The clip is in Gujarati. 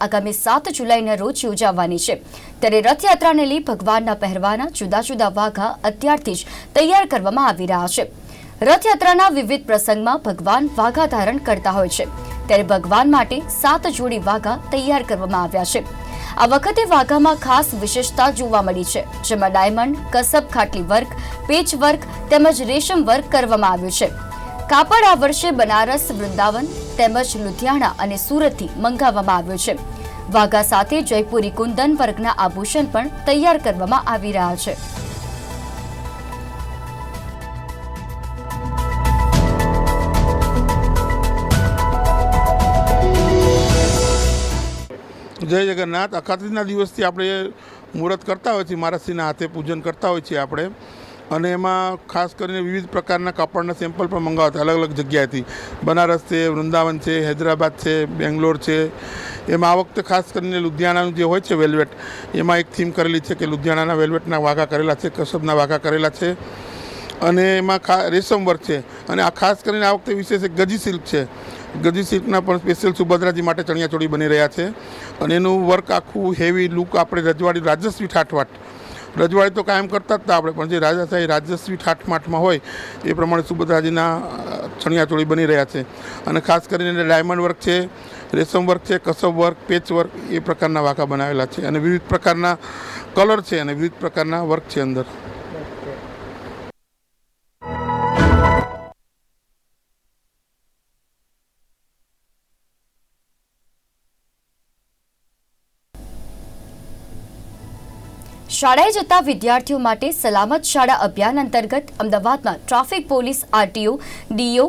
આગામી સાત જુલાઈના રોજ યોજાવાની છે. ત્યારે રથયાત્રાને લઈ ભગવાનના પહેરવાના જુદા જુદા વાઘા અત્યારથી જ તૈયાર કરવામાં આવી રહ્યા છે. રથયાત્રાના વિવિધ પ્રસંગમાં ભગવાન વાઘા ધારણ કરતા હોય છે. ત્યારે ભગવાન માટે સાત જોડી વાઘા તૈયાર કરવામાં આવ્યા છે. આ વખતે વાઘામાં ખાસ વિશેષતા જોવા મળી છે, જેમાં ડાયમંડ, કસબ, ખાટલી વર્ક, પેચ વર્ક તેમજ રેશમ વર્ક કરવામાં આવ્યું છે. કાપડ આ વર્ષે બનારસ, વૃંદાવન તેમજ લુધિયાણા અને સુરતથી મંગાવવામાં આવ્યો છે. વાઘા સાથે જયપુરી કુંદન વર્ગના આભૂષણ પણ તૈયાર કરવામાં આવી રહ્યા છે. જય જગન્નાથ. અખાત્રીના દિવસથી આપણે મુહૂર્ત કરતા હોય છીએ મહારાજશ્રીના હાથે પૂજન કરતા હોય છીએ આપણે. અને એમાં ખાસ કરીને વિવિધ પ્રકારના કાપડના સેમ્પલ પણ મંગાવતા, અલગ અલગ જગ્યાએથી. બનારસ છે, વૃંદાવન છે, હૈદરાબાદ છે, બેંગ્લોર છે. એમાં આ વખતે ખાસ કરીને લુધિયાણાનું જે હોય છે વેલ્વેટ, એમાં એક થીમ કરેલી છે કે લુધિયાણાના વેલ્વેટના વાઘા કરેલા છે, કસબના વાઘા કરેલા છે. અને એમાં ખા, રેશમ વર્ક છે. અને આ ખાસ કરીને આ વખતે વિશેષ એક ગજી સિલ્ક છે. ગજી સિલ્કના પણ સ્પેશિયલ સુભદ્રાજી માટે ચણિયાચોળી બની રહ્યા છે. અને એનું વર્ક આખું હેવી લુક આપણે રજવાડી રાજસ્વી ઠાઠવાટ રજવાડી તો કાયમ કરતા જ હતા આપણે, પણ જે રાજાશાહી રાજસ્વી ઠાઠમાઠમાં હોય, એ પ્રમાણે સુભદ્રાજીના ચણિયાચોળી બની રહ્યા છે. અને ખાસ કરીને ડાયમંડ વર્ક છે, રેશમ વર્ક છે, કસબ વર્ક, પેચ વર્ક, એ પ્રકારના વાંકા બનાવેલા છે. અને વિવિધ પ્રકારના કલર છે અને વિવિધ પ્રકારના વર્ક છે અંદર. શાળાએ જતા વિદ્યાર્થીઓ માટે સલામત શાળા અભિયાન અંતર્ગત અમદાવાદમાં ટ્રાફિક પોલીસ આરટીઓ ડીઓ